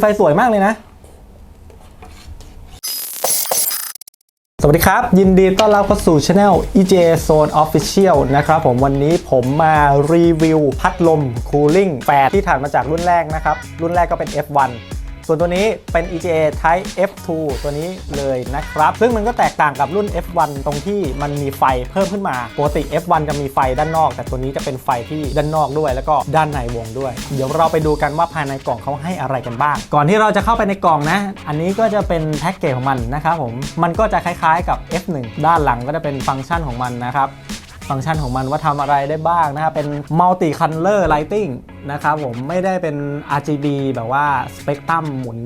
ไฟสวยมากเลยนะ สวัสดีครับ ยินดีต้อนรับเข้าสู่ช anel EJ Zone Official นะครับผมวันนี้ผมมารีวิวพัดลม Cooling 8ที่ถ่านมาจากรุ่นแรกนะครับ รุ่นแรกก็เป็น F1 ส่วนตัวนี้เป็น EJA Type F2 ตัวนี้เลยนะครับ ซึ่งมันก็แตกต่างกับรุ่น F1 ตรงที่มันมีไฟเพิ่มขึ้นมาปกติ F1 จะมีไฟด้านนอก แต่ตัวนี้จะเป็นไฟที่ด้านนอกด้วย แล้วก็ด้านในวงด้วย เดี๋ยวเราไปดูกันว่าภายในกล่องเขาให้อะไรกันบ้าง ก่อนที่เราจะเข้าไปในกล่องนะ อันนี้ก็จะเป็นแพ็กเกจของมันนะครับผม มันก็จะคล้ายๆกับ F1 ด้านหลังก็จะเป็นฟังก์ชันของมันนะครับ ฟังก์ชันของมันว่าทำอะไรได้บ้างนะครับเป็น multi color lighting นะครับผมไม่ได้เป็น RGB แบบว่าสเปกตรัมหมุน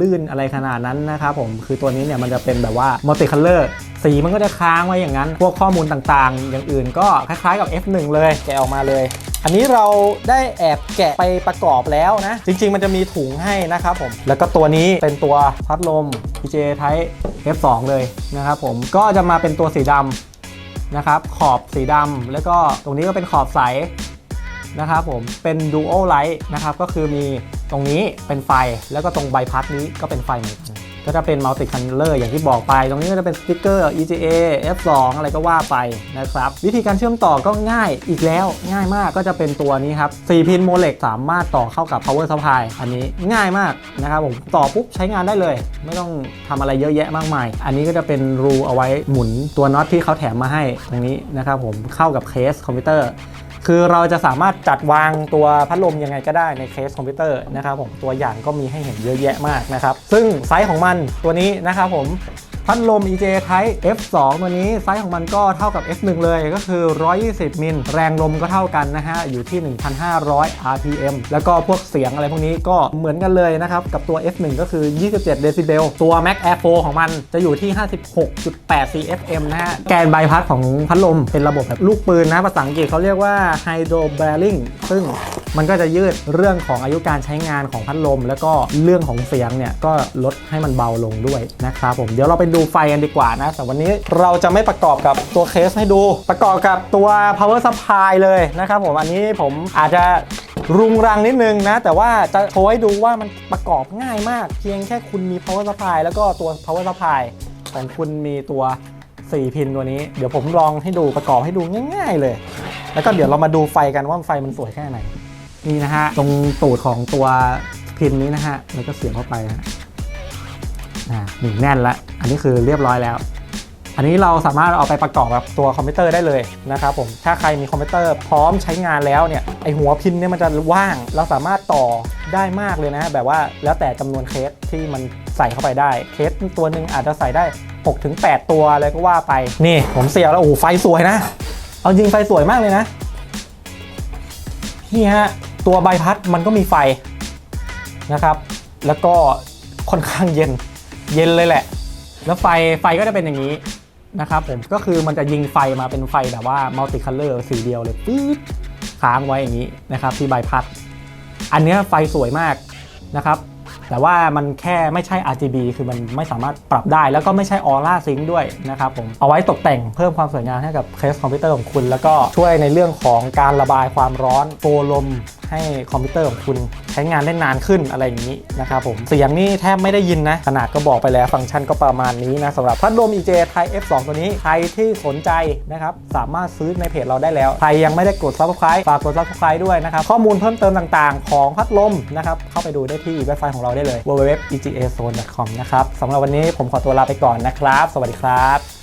ลื่นอะไรขนาดนั้นนะครับผมคือตัวนี้เนี่ยมันจะเป็นแบบว่า multi color สีมันก็จะค้างไว้อย่างนั้น พวกข้อมูลต่างๆ อย่างอื่นก็คล้ายๆกับ F1 เลย แกะออกมาเลย อันนี้เราได้แอบแกะไปประกอบแล้วนะ จริงๆ มันจะมีถุงให้นะครับผม แล้วก็ตัวนี้เป็นตัวพัดลม PJ Type F2 เลยนะครับผมก็จะมาเป็นตัวสีดำนะครับขอบสีดำแล้วก็ตรงนี้ก็เป็นขอบใส นะครับผมเป็น Dual Light นะครับก็คือมีตรงนี้เป็นไฟแล้วก็ตรงใบพัดนี้ก็เป็นไฟเหมือนกันก็จะเป็น Multi Color อย่างที่บอกไป ตรงนี้ก็จะเป็นสติ๊กเกอร์ EGA F2 อะไรก็ว่าไปนะครับ วิธีการเชื่อมต่อก็ง่ายอีกแล้วง่ายมากก็จะเป็นตัวนี้ครับ 4 พินโมเลกสามารถต่อเข้ากับ Power Supply อันนี้ง่ายมากนะครับผมต่อปุ๊บใช้งานได้เลย ไม่ต้องทำอะไรเยอะแยะมากมาย อันนี้ก็จะเป็นรูเอาไว้หมุนตัวน็อตที่เขาแถมมาให้ตรงนี้นะครับผมเข้ากับเคสคอมพิวเตอร์ คือเราจะสามารถจัดวางตัวพัดลมยังไงก็ได้ในเคสคอมพิวเตอร์นะครับผมตัวอย่างก็มีให้เห็นเยอะแยะมากนะครับ ซึ่งไซส์ของมันตัวนี้นะครับผม พัดลม EJ Type F2 ตัวนี้ไซส์ของมันก็เท่ากับ F1 เลยก็คือ 120 มิล แรงลมก็เท่ากันนะฮะ อยู่ที่ 1,500 RPM แล้วก็พวกเสียงอะไรพวกนี้ก็เหมือนกันเลยนะครับ กับตัว F1 ก็คือ 27 เดซิเบล ตัว Max Air 4 ของมันจะอยู่ที่ 56.8 CFM นะฮะ แกนใบพัดของพัดลมเป็นระบบแบบลูกปืนนะภาษาอังกฤษเขาเรียกว่า Hydro Bearing ซึ่ง มันก็จะยืดเรื่องของอายุการใช้งานของพัดลม แล้วก็เรื่องของเสียงเนี่ยก็ลดให้มันเบาลงด้วยนะครับผมเดี๋ยวเราไปดูไฟกันดีกว่านะแต่วันนี้เราจะไม่ประกอบกับตัวเคสให้ดู ประกอบกับตัว power supply เลยนะครับผมอันนี้ผมอาจจะรุงรังนิดนึงนะ แต่ว่าจะโชว์ให้ดูว่ามันประกอบง่ายมาก เพียงแค่คุณมี power supply แล้วก็ตัว power supply ของคุณมีตัว 4 พินตัวนี้ เดี๋ยวผมลองให้ดูประกอบให้ดูง่าย ๆ เลย แล้วก็เดี๋ยวเรามาดูไฟกันว่าไฟมันสวยแค่ไหน นี่นะฮะ ตรงตูดของตัวพินนี้นะฮะ แล้วก็เสียบเข้าไปนะหนึ่งแน่นละอันนี้คือเรียบร้อยแล้ว อันนี้เราสามารถเอาไปประกอบกับตัวคอมพิวเตอร์ได้เลยนะครับผม ถ้าใครมีคอมพิวเตอร์พร้อมใช้งานแล้วเนี่ย ไอหัวพินเนี่ยมันจะว่าง เราสามารถต่อได้มากเลยนะ แบบว่าแล้วแต่จำนวนเคสที่มันใส่เข้าไปได้ เคสตัวหนึ่งอาจจะใส่ได้ 6-8 ตัวอะไรก็ว่าไป นี่ผมเสียบแล้วโอ้ไฟสวยนะ เอาจริงไฟสวยมากเลยนะ นี่ฮะ ตัวใบพัดมันก็มีไฟนะครับ แล้วก็ค่อนข้างเย็นเย็นเลยแหละ แล้วไฟไฟก็จะเป็นอย่างนี้นะครับผมก็คือมันจะยิงไฟมาเป็นไฟแบบว่ามัลติคัลเลอร์สีเดียวเลยปี๊ดค้างไว้อย่างนี้นะครับที่ใบพัด อันเนี้ยไฟสวยมากนะครับ แต่ว่ามันแค่ไม่ใช่ RGB คือมันไม่สามารถปรับได้ แล้วก็ไม่ใช่ออร่าซิงด้วยนะครับผมเอาไว้ตกแต่งเพิ่มความสวยงามให้กับเคสคอมพิวเตอร์ของคุณ แล้วก็ช่วยในเรื่องของการระบายความร้อนโฟลมให้คอมพิวเตอร์ของคุณใช้งานได้นานขึ้นอะไรอย่างนี้นะครับผม เสียงนี่แทบไม่ได้ยินนะ ขนาดก็บอกไปแล้วฟังก์ชันก็ประมาณนี้นะสำหรับพัดลม EJ Type F2 ตัวนี้ ใครที่สนใจนะครับ สามารถซื้อในเพจเราได้แล้ว ใครยังไม่ได้กด Subscribe ฝากกด Subscribe ด้วยนะครับ ข้อมูลเพิ่มเติมต่างๆ ของพัดลมนะครับ เข้าไปดูได้ที่เว็บไซต์ของเราได้เลย www.egazone.com นะครับสำหรับวันนี้ผมขอตัวลาไปก่อนนะครับ สวัสดีครับ